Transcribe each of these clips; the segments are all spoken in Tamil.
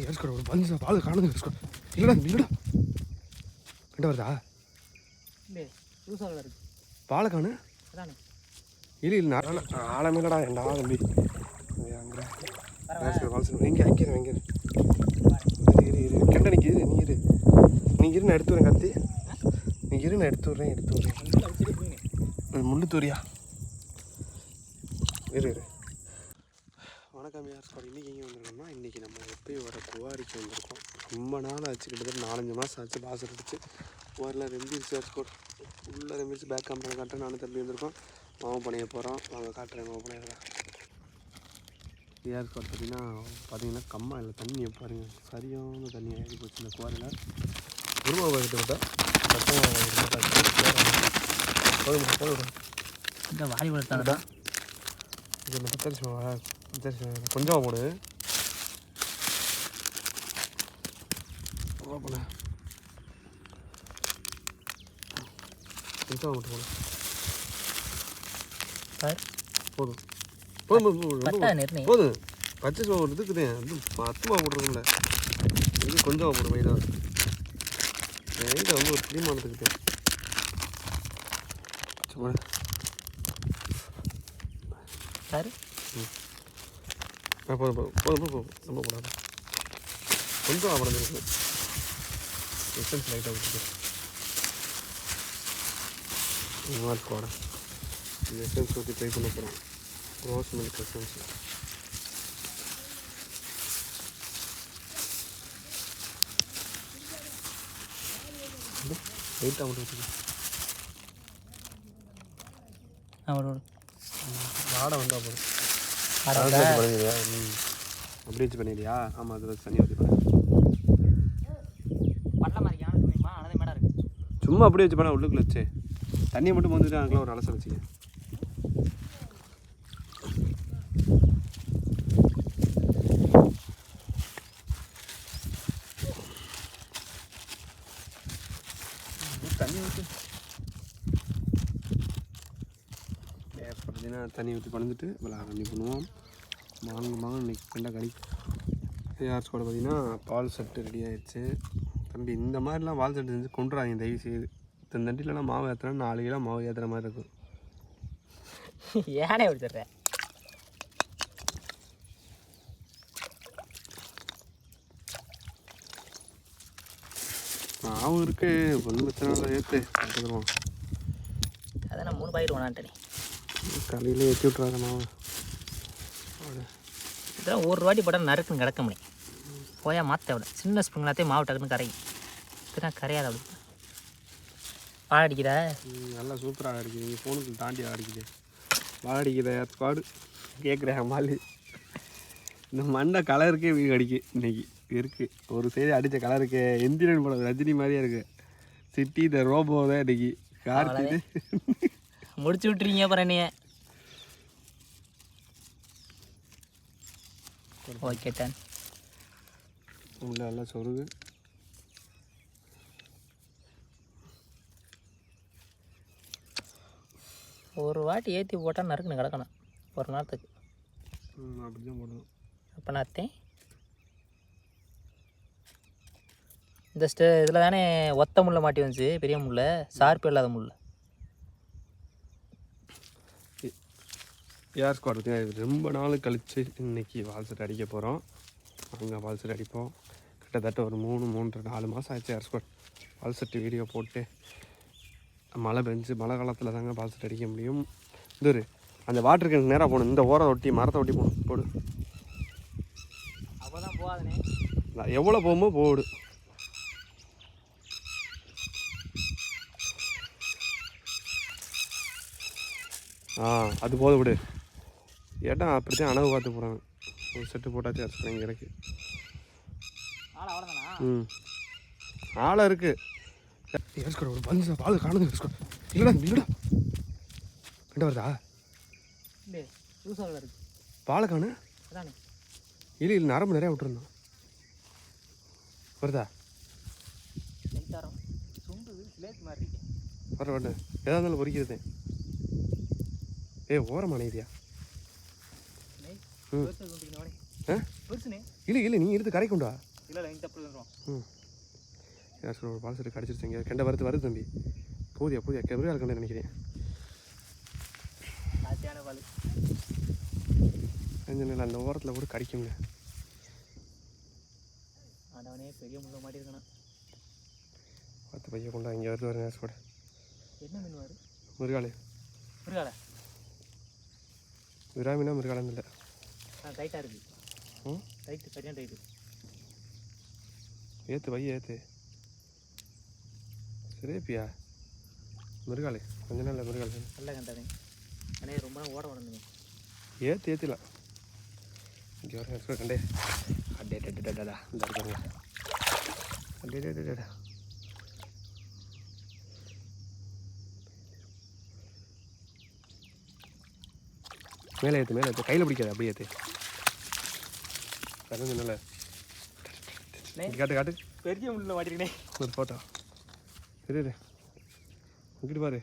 ஏறிஸ்கோ ஒரு பஞ்சு பால் காணுது ஏறிஸ்கோ இல்லடா இல்லடா. கிட்ட வருதா? பாலை காணு. அதானே. இல்லை இல்லை நான் ஆழமில்லடா ஏண்டா தம்பி. அங்கே இங்கே அங்கே இங்கே இரு. இரு. இரு இரு. கெண்ட நீங்க இரு நீ இரு. நீ இரு நான் எடுத்து வரேன் கத்தி நீ இரு நான் எடுத்து வரேன் எடுத்து அது முள்ளு தூரியா. இரு இரு. வணக்கம் யார் சார் இன்றைக்கி எங்கே வந்திருக்கோம்னா இன்றைக்கி நம்ம எப்பயும் வர குவாரிக்கு வந்திருக்கோம். ரொம்ப நாள் ஆச்சு. கிட்டத்தட்ட நாலஞ்சு மாதம் ஆச்சு பாசம் அடிச்சு. குவாரியில் ரெம்பிருச்சு யார் ஸ்கோர் ஃபுல்லாக ரெம்பிருச்சு பேக் கேமரா காட்டுறேன். நானும் தம்பி வந்திருக்கோம். மாவு பணிய போகிறோம் வாங்க காட்டுறேன் மாவு பணியெல்லாம் ஏர் ஸ்கோர் பார்த்தீங்கன்னா பார்த்தீங்கன்னா கம்மா இல்லை தண்ணியை பாருங்கள் சரியான தண்ணி ஆகி போச்சு இந்த குவாரியில். குருமாவை கிட்ட விட்டா போதும். போதும் இந்த வாரி கொடுத்தாங்கடா இது மட்டும் பச்சரிசி பச்சரிசி மாவு கொஞ்சமாக போடு கொஞ்சமாக மட்டும் போடு சார் போதும் போதும் போதும், போதும் பட்டா பச்சரிசி மாவு இருக்குதே அது பத்து மாவு போட்டுருக்கோம்ல இது கொஞ்சமாக போடு மைதா மைதா வந்து ஒரு போடு சார் ஆ போதும் போதும் போதும் போதும் ரொம்ப போடாது கொஞ்சம் அமர்ந்துருக்கு எசன்ஸ் லைட்டாக விட்டுட்டு இந்த மாதிரி போட இந்த எசன்ஸ் ஊற்றி ட்ரை பண்ண போகிறோம் ரோஸ் மில்க் எசன்ஸ் லைட்டாக மட்டும் வச்சுக்கோ அவரோட வாடை வந்தால் போதும் அப்படி வச்சு பண்ணிடுறியா? ஆமாம் அதில் வச்சு அதே மேடம் இருக்கு. சும்மா அப்படியே வச்சு பண்ண உள்ளுக்குள்ள வச்சு. தண்ணியை மட்டும் வந்துட்டு அதுக்குள்ள ஒரு அலசல் வச்சுக்க தண்ணி ஊற்றி பார்த்தீங்கன்னா தண்ணி ஊற்றி பணிஞ்சிட்டு விளாட தண்ணி பண்ணுவோம். மாங்க மாங்க இன்னைக்கு பெண்டா கடி யார்ஸ் கூட பார்த்தீங்கன்னா பால் செட்டு ரெடி ஆயிடுச்சு. தம்பி இந்த மாதிரிலாம் பால் செட்டு செஞ்சு கொண்டுறாங்க தயவு செய்து இந்த தண்டிலலாம் மாவு ஏற்றுனா நாலு கிலோ மாவு ஏற்றுற மாதிரி இருக்கும். ஏனே எடுத்துடுறேன் மாவு இருக்கு. ஒன்றும் பிரச்சனை இல்லை ஏற்று எடுத்துக்கிறோம் அதான் நான் மூணு பாக்கெட் வேணான்ட்டேனே காலையில் ஏற்றி விட்றாங்க மாவு இதெல்லாம் ஒரு வாட்டி போட்டால் நறுக்குன்னு கிடக்க முடியும் போயா மாற்ற விட. சின்ன ஸ்ப்ரிங்னாத்தே மாவு டக்குன்னு கரையும். இதுனா கரையாது அப்படி. பால் அடிக்கிறா நல்லா சூப்பராக அடிக்குது. நீங்கள் ஃபோனுக்கு தாண்டி அடிக்குது. வாடிக்குது பாடு கேட்குறேன் மாலி. இந்த மண்டை கலருக்கே வீடு அடிக்கு இன்னைக்கு. இருக்கு. ஒரு சைடு அடித்த கலருக்கு எந்திரன் படம் ரஜினி மாதிரியே இருக்கு. சிட்டி த ரோபோ தான் இன்னைக்கு. கார்த்தி முடிச்சு விட்டுறீங்க என்னைய. ஓகே டன் உள்ள எல்லாம் சொருகு. ஒரு வாட்டி ஏற்றி போட்டால் நறுக்குன்னு கிடக்கணும். ஒரு நேரத்துக்கு. ம், அப்படிதான் போடணும். அப்போ நாத்தேன் இந்த ஸ்டே இதில் தானே ஒத்த முள்ள மாட்டி வந்துச்சு. பெரிய முள்ள. சார்பு இல்லாத முள்ள. ஏர் ஸ்குவாட் பார்த்தீங்கன்னா ரொம்ப நாள் கழித்து இன்னைக்கு வால் செட் அடிக்க போகிறோம் அங்கே வால் செட் அடிப்போம். கிட்டத்தட்ட ஒரு மூணு மூன்று நாலு மாதம் ஆச்சு ஏர் ஸ்குவாட் வால் செட்டு வீடியோ போட்டு மழை பெஞ்சு மழை காலத்தில் தாங்க வால் செட் அடிக்க முடியும். இது ஒரு அந்த வாட்டர் கேனுக்கு நேராக போகணும். இந்த ஓரம் ஒட்டி மரத்தை ஒட்டி போகணும். போடு. எவ்வளோ போகுமோ போடு. ஆ அது போத விடு. இடம் அப்படித்தான் அணவு பார்த்து போகிறாங்க ஒரு செட்டு போட்டாச்சு அரைச்சிக்கிறேன் இங்கே இருக்கு ம். ஆளை இருக்கு. ஏஸ்கோ ஒரு பஞ்சு பால் காணுது ஏஸ்கோ இல்லடா இல்லடா. கிட்ட வருதா? பாலை காணு. இல்லை இல்லை நரம்பு நிறையா விட்டுருந்தோம் வருதா? வர வர. எதா இருந்தாலும் பொறிக்கிறது. ஏ ஓரமான இதுயா நெய் ம். பெருசு கொண்டு ஆ பெருசுனே இல்லை இல்லை நீ எடுத்து கரை கொண்டு வா. இல்லை இல்லை ம். யார் ஒரு பால் செட்டு கடிச்சிருச்சிங்க கெண்டை வருது வருது தம்பி. போதியா போதியா. கெமரா இருக்கேன் நினைக்கிறேன். அஞ்சு அந்த ஓரத்தில் கூட கடிக்குங்க ஆண்டவனே பெரிய முள்ள மாட்டி இருக்கணும் பத்து பையன் கொண்டா இங்கே வருது வரேன் நேசோட என்ன மீன்வார் முருகாலு. முருகால? விராமினா முருகாலன்னு இல்லை. டைட்டாக இருக்குது ம்? டைட்டு சரியான டைட்டு ஏற்று வை ஏற்று சரிப்பியா முருகாலு கொஞ்ச நாள் முருகாலு நல்லா கண்டானே அண்ணே ரொம்ப நாள் ஓட உடனே ஏற்று ஏற்றிலாம் இங்கே வர கண்டே. அடே டேடா இந்த இருக்காங்க. அடே டேடா மேலே ஏற்று மேலே ஏற்று கையில் பிடிக்காது அப்படியே ஏற்று கருந்து நல்ல. காட்டு காட்டு. பெரிய முள்ள மாட்டிருக்கனே. ஒரு ஃபோட்டோ இரு இங்கிட்டு பாரு.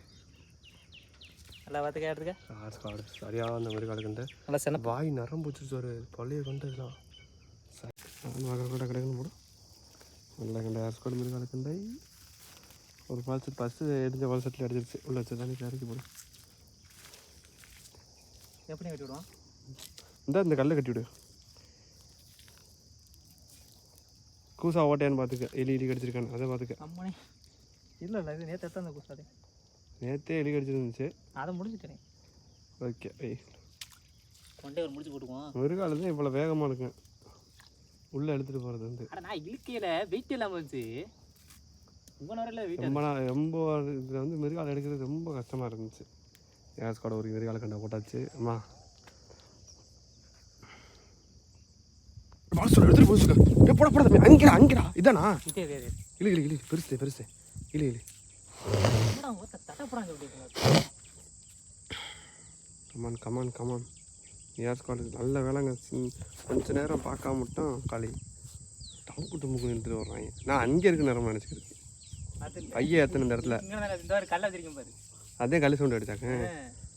நல்லா பார்த்து கேட்டுருக்க காடு காடு சரியாக அந்த மாதிரி காடுக்கண்டு நல்லா சென்ன வாய் நரம்பு வச்சிருச்சு ஒரு பழைய கண்டு இதெல்லாம். கூட கிடக்குன்னு போடும் நல்லா கண்ட அரசுக்கோடு மாதிரி காலக்கண்டை ஒரு பால்செட் ஃபஸ்ட்டு எரிஞ்ச பால்செட்டில் அடிச்சிருச்சு. உள்ள வச்சு தண்ணி கரைக்கி போடும் எப்படி கட்டி விடுவான் இந்த இந்த கல்லை கட்டி விடு. கூசா ஓட்டையான்னு பார்த்துக்க. எலி எலி கடிச்சிருக்கான்னு. அதை பார்த்துக்க. அம்மனே. இல்லை இல்லை இது நேற்று எத்தான் அந்த குசாதே நேற்றே எலி கடிச்சிருந்துச்சு. அதை முடிச்சுட்டேனே. ஓகே ஐய் கொண்டே ஒரு முடிச்சு போட்டுக்குவோம். முருகால தான் இவ்வளோ வேகமாக இருக்கும். உள்ளே எடுத்துகிட்டு போகிறது வந்து. அட நான் இழுக்கையில் வெயிட் இல்லாமல் இருந்துச்சு உங்கள் நேரம் வெயிட் ரொம்ப நாள் ரொம்ப இதில் வந்து மிருகால் எடுக்கிறது ரொம்ப கஷ்டமாக இருந்துச்சு. யாஸ் கூட ஒரு மிருகால கண்டை போட்டாச்சு? அம்மா. எடுத்துட்டு போச்சுக்க போட போட தம்பி. அங்கிரா அங்கிரா இதானா? இதே இதே இதே இழு இழு இழு. பெருசு பெருசு. போகிறாங்க எப்படி கமான் கமான் கமான் காலேஜ் நல்ல வேலைங்க. கொஞ்ச நேரம் பார்க்காம மட்டும் களி டமுக்கு டுமுக்கு நின்றுட்டு வர்றாங்க. நான் அங்கே இருக்க நேரம் நினச்சிக்கிருக்கு அது பையன் ஏற்றின இந்த இடத்துல. இங்கே அதே களி சவுண்ட் அடிச்சாங்க. ஆ,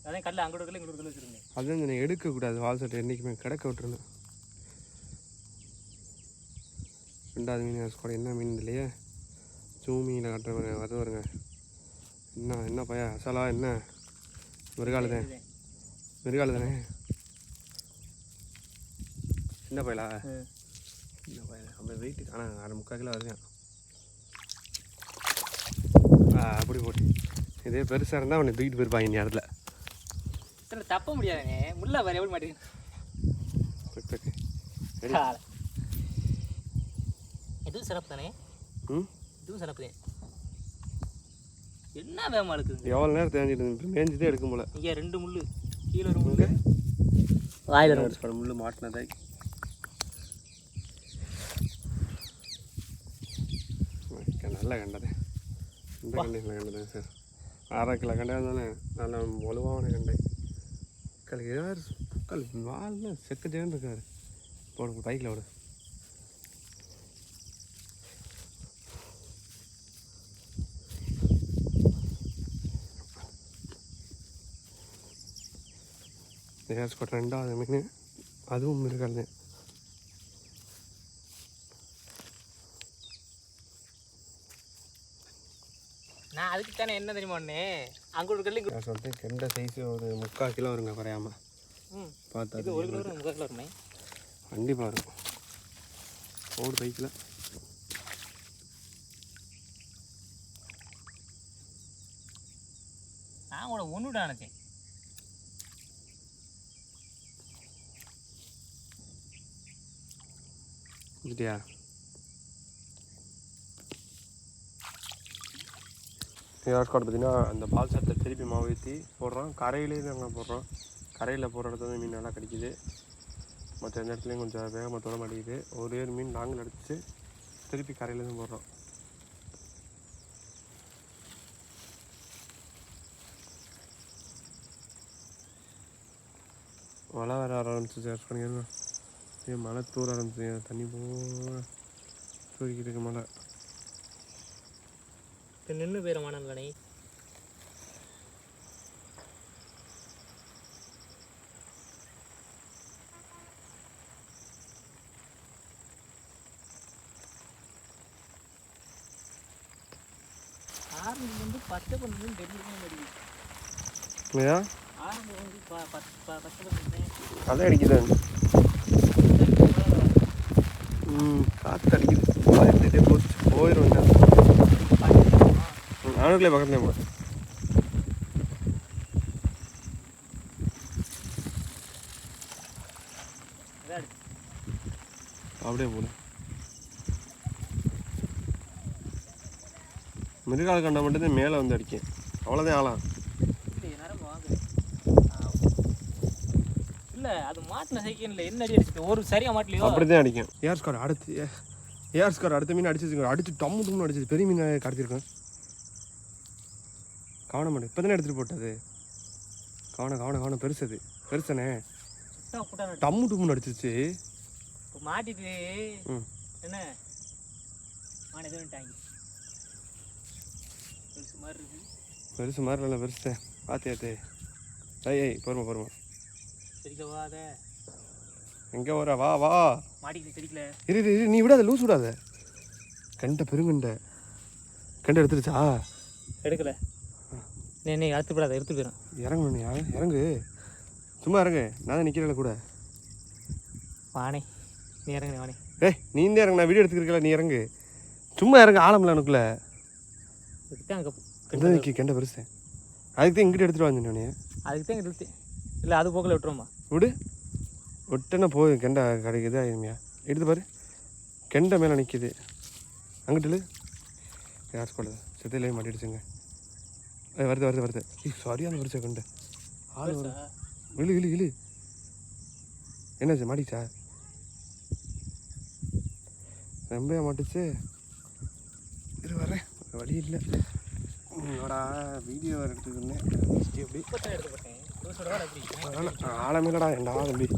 அதான் கல்லை அங்கிட்டு கல்லை இங்கிட்டு கல்லை வச்சிருக்கேன் அதான் நான் எடுக்கக்கூடாது வால் சட்டை என்றைக்குமே கிடக்க விட்டுருந்தேன் ரெண்டாவது மீன் கூட என்ன மீன் இல்லையே ஜூ மீனை கட்டுறவங்க வருது வருங்க என்ன என்ன பையா அசலா என்ன? மிருகாலு தான் மிருகாலு தானே சின்ன பயலா சின்ன பயலா? அப்போ வெயிட்டு ஆனால் அரை முக்கால் கிலோ வருது. ஆ அப்படி போட்டு. இதே பெருசாக இருந்தால் அவனை தூக்கிட்டு போயிருப்பாங்க இந்த இடத்துல இத்தனை தப்ப முடியாதுங்க முள்ள வேறு எப்படி மாட்டேங்குது? இதுவும் சிறப்பு தானே ம்? இதுவும் சிறப்பு தான் என்ன வேகமாக இருக்குது எவ்வளோ நேரம் தேஞ்சிட்டு மேய்ஞ்சதே எடுக்கும் போல இங்கே ரெண்டு முள்ளு கீழே ஒரு முள்ளு. வாயில் ஒரு முள்ளு மாட்டினதை நல்ல கண்டது. இந்த கண்டை நல்ல கண்டது சார். அரை கிலோ கண்டை தானே நல்ல வலுவான கண்டை. மக்கள் ஏதாவது மக்கள் வாழ்ல செக்க ஜெகன் இருக்காரு போடு பைக்கில் விடு. ஏர்ஸ்கோட் ரெண்டாவது மீன். அதுவும் இருக்காது நான் அதுக்கு தானே என்ன தெரியுமா ஒன்று அங்கே ஒரு கல்லு நான் சொல்லிட்டு கெண்ட சைஸு ஒரு முக்கால் கிலோ வருங்க குறையாம. ம். பார்த்தா இது ஒரு கிலோ முக்கால் கிலோ வருமே? கண்டிப்பாக வரும் ஓடு பைக்கில் நான் கூட ஒன்றுடா நினச்சேன். இல்லையா ஏற்காடு பார்த்தீங்கன்னா அந்த பால் சட்டை திருப்பி மாவு ஊற்றி போடுறோம். கரையிலேயே நாங்கள் போடுறோம். கரையில் போடுற இடத்துல மீன் நல்லா கிடைக்கிது. மற்ற எந்த இடத்துலையும் கொஞ்சம் வேகமாக தொட மாட்டேங்குது. ஒரே ஒரு மீன் நாங்கள் அடிச்சு திருப்பி கரையிலேருந்து போடுறோம். மழை வர ஆரம்பிச்சு ஏன் மழை தூர ஆரம்பிச்சு தண்ணி போ தூக்கிட்டு இருக்கு மழை. நின்று போயிடும் வானல்லனை ஆரம்பம் வந்து பச்சை பண்ணணும் டெல்லிக்கே அடிக்கும் இல்லையா ஆரம்பம் வந்து பச்சை பண்ணணும் அதான் அடிக்குது? ம் காற்று அடிக்குது. போயிடும் போயிடும் நானுக்குள்ளே பக்கத்துலேயே போகிறேன் அப்படியே போடு. மிருகால கண்டா மட்டும்தான் மேலே வந்து அடிக்கும். அவ்வளோதான் ஆளாம் இல்ல அது மாட்டின செகண்ட்ல என்ன அடி அடிச்சுட்டு ஒரு சரியா மாட்டலையோ? அப்படி தான் அடிக்கும். ஏர் ஸ்கோர் அடுத்து ஏர் ஸ்கோர் அடுத்த மீன் அடிச்சு அடிச்சு டம்மு டம்னு அடிச்சது பெரிய மீன் கடத்திருக்கேன் கவனம் பண்ணு இப்போ தானே எடுத்துகிட்டு போட்டது கவனம் கவனம் கவனம் பெருசு அது பெருசனே. டம்மு டம்முன்னு அடிச்சிச்சு மாட்டிட்டு என்ன? பெருசு மாதிரி இல்லை பெருசு. பார்த்து ஏத்து ஐய் ஐய் பொறுமை பொறுமை. எங்கே வர? வா வா. இரு, இரு. நீ விடாத லூஸ் விடாத. கண்டை பெருங்கண்டை. கண்டை எடுத்துருச்சா? எடுக்கல. நீ நீ அழுத்து போடாத எடுத்து போயிடும் இறங்கு நீ இறங்கு. சும்மா இறங்கு. நான் தான் நிற்கிறேன் கூட. வானே நீ இறங்கு வானே ஏய் நீ இந்த இறங்கு. நான் வீடியோ எடுத்துக்கிறக்கல நீ இறங்கு. சும்மா இறங்கு. ஆழம்ல எனக்குள்ள அங்கே நிற்கி கெண்ட பெருசு. அதுக்கு தான் இங்கிட்ட எடுத்துட்டு வாங்க நீ அதுக்கு தான் இழுத்து இல்லை அது போக்கில் விட்டுருமா விடு. விட்டேன்னா போதும். கெண்டை கிடைக்குது ஆயிருமையா எடுத்து பாரு. கெண்டை மேலே நிற்கிது அங்கிட்டு யார் சொல்லுது செத்தையிலே மாட்டிடுச்சுங்க. வருது வருது வருது. ஏய் சரியான பெருசா கெண்டை ஆள் வரும் இழு இழு இழு. என்னாச்சு மாட்டிச்சா ரொம்ப மாட்டுச்சு. இரு வரேன். வழி இல்லை. என்னோட வீடியோ எடுத்துக்கிருந்தேன் எப்படி எப்படி ஆனால் ஆழமில்லடா என்டா தம்பி?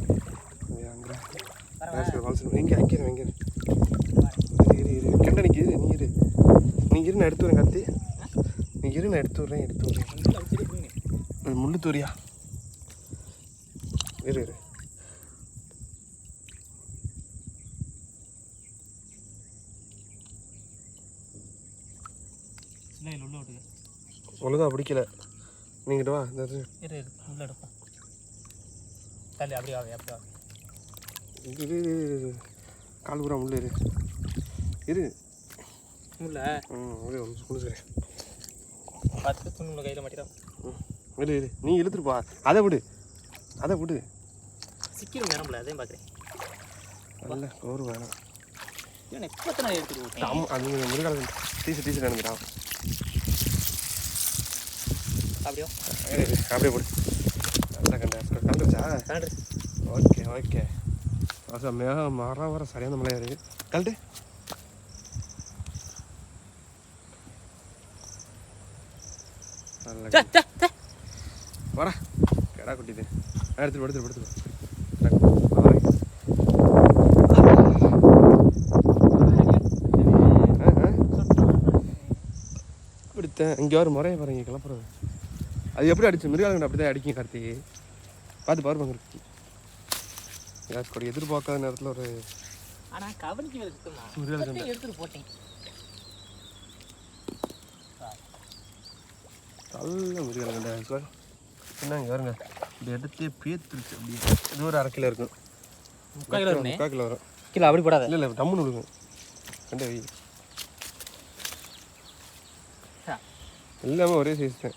அங்கே எங்கே அங்கே இரு, இரு. இரு இரு இரு. நீ இரு. நீ இரு நான் எடுத்து வரேன் கத்தி. இரு நான் எடுத்து வரேன் எடுத்து அது முள்ளு தூரியா? இரு இரு. இல்லை இல்லை உள்ள விட்டுங்க ஒழுங்கா பிடிக்கல நீங்கிட்ட வா இந்த. இரு உள்ள எடுப்போம் தள்ளி அப்படியே வாங்க அப்படியே இரு கால் பூரா முள்ளு இரு. இரு. இல்லை ம் ஒரே ஒரு நிமிஷம் கொடுக்குறேன் பார்த்து துணி கையில் மாட்டிடும் ம் இரு. நீ இழுத்துட்டு போ. அதை விடு. அதை விடு. சிக்கிரும் நிரம்பல அதையும் பார்க்குறேன். நல்ல ஒரு வேணாம். இவன் எப்போ நான் எடுத்துட்டு அது முருகால டீசர் டீசர் எனக்குடா அப்படியோ? அப்படியே போடு. நல்லா கண்டா கண்டுச்சா கலண்டு ஓகே ஓகே. மரம் வர சரியான மழையா இருக்கு. கழட்டு. வர கடா குட்டிது எடுத்துட்டு எடுத்துட்டு எடுத்துட்டு இங்கே ஒரு முறையை பாருங்க கிளப்புறது. அது எப்படி அடிச்சு மிருகாலங்கண்டு அப்படி தான் அடிக்கும் கார்த்தி. பார்த்து பாரு பாங்க. யாருக்கு கூட எதிர்பார்க்காத நேரத்தில் ஒரு ஆனால் இப்பதான் எடுத்துட்டு போட்டேன். நல்ல மிருகாலங்கண்டா சார் என்ன இங்கே வருங்க இந்த இடத்தையே பேத்துருச்சு அப்படியே. இது ஒரு அரை கிலோ இருக்கும். முக்கால் கிலோ வருண்ணே முக்கால் கிலோ வரும். கிலோ அப்படி போடாத. இல்லை இல்லை டம்முன்னு விடுங்க கண்ட வை. எல்லாமே ஒரே சைஸ் தான்.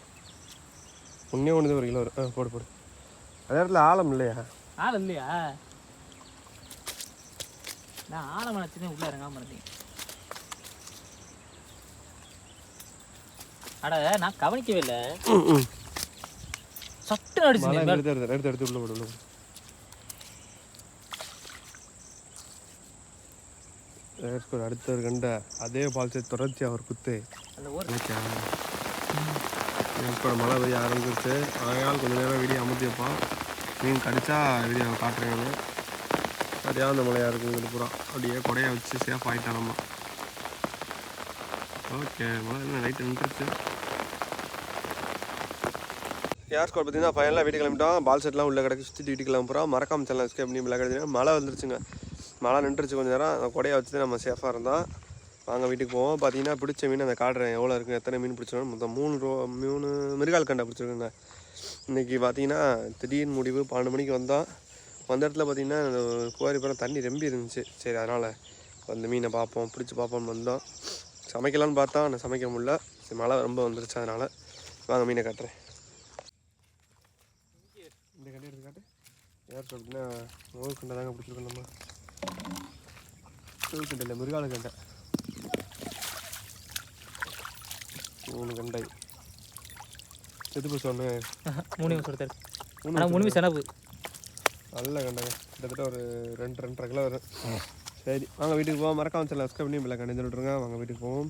ஒன்றே ஒன்று ஒரு கிலோ வரும். ஆ போடு போடு. அதே இடத்துல ஆழம் இல்லையா? ஆள் இல்லையா? நான் ஆழம் நினச்சதே உள்ளே இறங்காம இருந்தேன். அட நான் கவனிக்கவே இல்லை சட்டு அடிச்சு எடுத்து எடுத்து எடுத்து எடுத்து உள்ள போடு உள்ள போடு. ஒரு அடுத்த ஒரு கண்ட அதே பால்சை தொடர்ச்சியாக ஒரு குத்து இப்போ மழை பெய்ய ஆரம்பிச்சிருச்சு. அதனால் கொஞ்சம் நேரம் வீடியோ அமுத்தி வைப்பான் மீன் கடிச்சா வீடியோ காட்டுறேன் சரியாக அந்த மழையாக இருக்கும் இது பூரா. அப்படியே கொடையை வச்சு சேஃப் ஆகிட்டான் நம்ம. ஓகே மழை என்ன லைட்டு நின்றுச்சு ஏர் ஸ்கோர் பார்த்தீங்கன்னா ஃபைனலாக வீட்டுக்கு கிளம்பிட்டோம். பால் செட்லாம் உள்ள கிடக்கு சுற்றி வீட்டுக்கு கிளம்புறோம். மறக்காம சேனல் எஸ்கேப் பண்ணி கிடச்சிங்க மழை வந்துருச்சுங்க. மழை நின்றுச்சு கொஞ்சம் நேரம். அந்த கொடையை வச்சு நம்ம சேஃபாக இருந்தோம். வாங்க வீட்டுக்கு போவோம். பார்த்தீங்கன்னா பிடிச்ச மீன் அந்த காட்டுறேன் எவ்வளோ இருக்குது எத்தனை மீன் பிடிச்சிருக்கோம் மொத்தம் மூணு ரோ மூணு மிருகால் கண்டை பிடிச்சிருக்குங்க. இன்றைக்கி பார்த்தீங்கன்னா திடீர்னு முடிவு. பன்னெண்டு மணிக்கு வந்தோம். வந்த இடத்துல பார்த்தீங்கன்னா அந்த குவாரி பக்கம் தண்ணி ரொம்ப இருந்துச்சு. சரி அதனால் அந்த மீனை பார்ப்போம். பிடிச்சி பார்ப்போம்னு வந்தோம். சமைக்கலாம்னு பார்த்தா ஆனால் சமைக்க முடியல. சரி மழை ரொம்ப வந்துருச்சு அதனால் வாங்க மீனை காட்டுறேன். இந்த கண்டை எடுத்து காட்டு. யார் சொல்லிட்டுனா ஓர் கண்டை தாங்க பிடிச்சிருக்கோம் நம்ம. சிவ கண்டை இல்லை மிருகால கண்டை. மூணு கண்டை. செத்து போச்சு ஒன்று மூணு நிமிஷம் கொடுத்தாரு மூணு மூணு செலவு நல்ல கண்டங்க கிட்டத்தட்ட ஒரு ரெண்டு ரெண்டரை கிலோ வரும். சரி வாங்க வீட்டுக்கு போவோம். மறக்காம சரி சப்ஸ்கிரைப் பண்ணி பிள்ளை கண்டு விட்ருங்க வாங்க வீட்டுக்கு போவோம்.